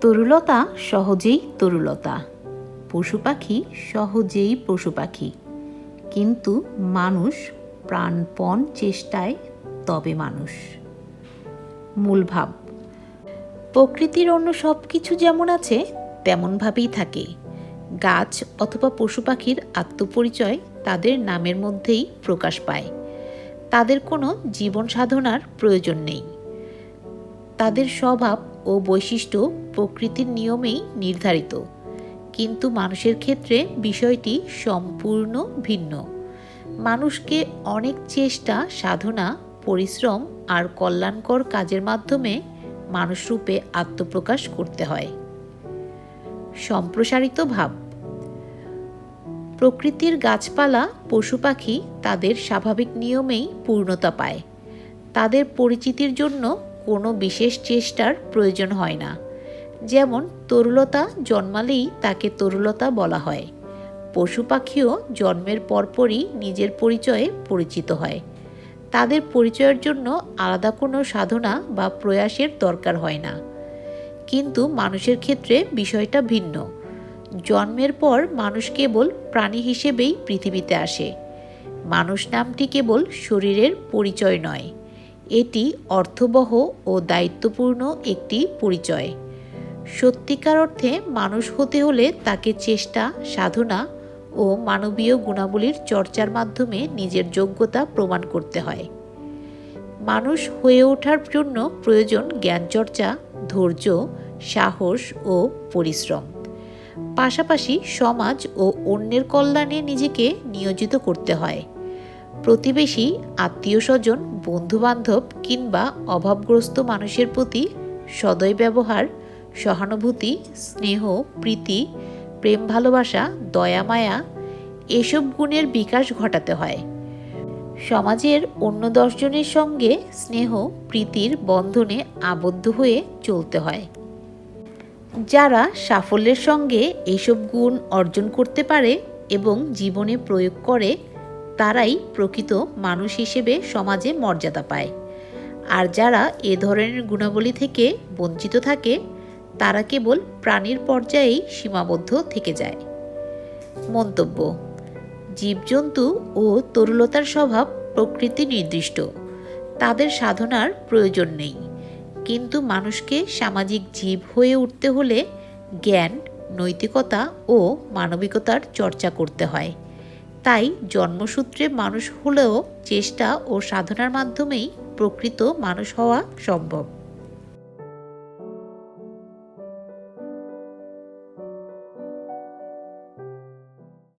তরুলতা সহজেই তরুলতা। পশু পাখি সহজেই পশু পাখি। কিন্তু মানুষ প্রাণপণ চেষ্টায় তবে মানুষ। মূল ভাব, প্রকৃতির অন্য সব কিছু যেমন আছে, তেমনভাবেই থাকে। গাছ অথবা পশু পাখির আত্মপরিচয় তাদের নামের মধ্যেই প্রকাশ পায়। তাদের কোনো জীবন সাধনার প্রয়োজন নেই। তাদের স্বভাব ও বৈশিষ্ট্য প্রকৃতির নিয়মেই নির্ধারিত। কিন্তু মানুষের ক্ষেত্রে বিষয়টি সম্পূর্ণ ভিন্ন। মানুষকে অনেক চেষ্টা, সাধনা, পরিশ্রম আর কল্যাণকর কাজের মাধ্যমে মানুষরূপে আত্মপ্রকাশ করতে হয়। সম্প্রসারিত ভাব। প্রকৃতির গাছপালা, পশু পাখি তাদের স্বাভাবিক নিয়মেই পূর্ণতা পায়। তাদের পরিচিতির জন্য কোনো বিশেষ চেষ্টার প্রয়োজন হয় না। যেমন তরুলতা জন্মালেই তাকে তরুলতা বলা হয়। পশু পাখিও জন্মের পরপরই নিজের পরিচয়ে পরিচিত হয়। তাদের পরিচয়ের জন্য আলাদা কোনো সাধনা বা প্রয়াসের দরকার হয় না। কিন্তু মানুষের ক্ষেত্রে বিষয়টা ভিন্ন। জন্মের পর মানুষ কেবল প্রাণী হিসেবেই পৃথিবীতে আসে। মানুষ নামটি কেবল শরীরের পরিচয় নয়। এটি অর্থবহ ও দায়িত্বপূর্ণ একটি পরিচয়। সত্যিকার অর্থে মানুষ হতে হলে তাকে চেষ্টা, সাধনা ও মানবীয় গুণাবলীর চর্চার মাধ্যমে নিজের যোগ্যতা প্রমাণ করতে হয়। মানুষ হয়ে ওঠার জন্য প্রয়োজন জ্ঞানচর্চা, ধৈর্য, সাহস ও পরিশ্রম। পাশাপাশি সমাজ ও অন্যের কল্যাণে নিজেকে নিয়োজিত করতে হয়। প্রতিবেশী, আত্মীয় স্বজন, বন্ধুবান্ধব কিংবা অভাবগ্রস্ত মানুষের প্রতি সদয় ব্যবহার, সহানুভূতি, স্নেহ, প্রীতি, প্রেম ভালোবাসা, দয়া মায়া, এসব গুণের বিকাশ ঘটাতে হয়। সমাজের অন্য দশজনের সঙ্গে স্নেহ, প্রীতির বন্ধনে আবদ্ধ হয়ে চলতে হয়। যারা সাফল্যের সঙ্গে এইসব গুণ অর্জন করতে পারে এবং জীবনে প্রয়োগ করে তারাই প্রকৃত মানুষ হিসেবে সমাজে মর্যাদা পায়। আর যারা এ ধরনের গুণাবলী থেকে বঞ্চিত থাকে, তারা কেবল প্রাণীর পর্যায়েই সীমাবদ্ধ থেকে যায়। মন্তব্য, জীবজন্তু ও তরুলতার স্বভাব প্রকৃতি নির্দিষ্ট। তাদের সাধনার প্রয়োজন নেই। কিন্তু মানুষকে সামাজিক জীব হয়ে উঠতে হলে জ্ঞান, নৈতিকতা ও মানবিকতার চর্চা করতে হয়। তাই জন্মসূত্রে মানুষ হলেও চেষ্টা ও সাধনার মাধ্যমেই প্রকৃত মানুষ হওয়া সম্ভব।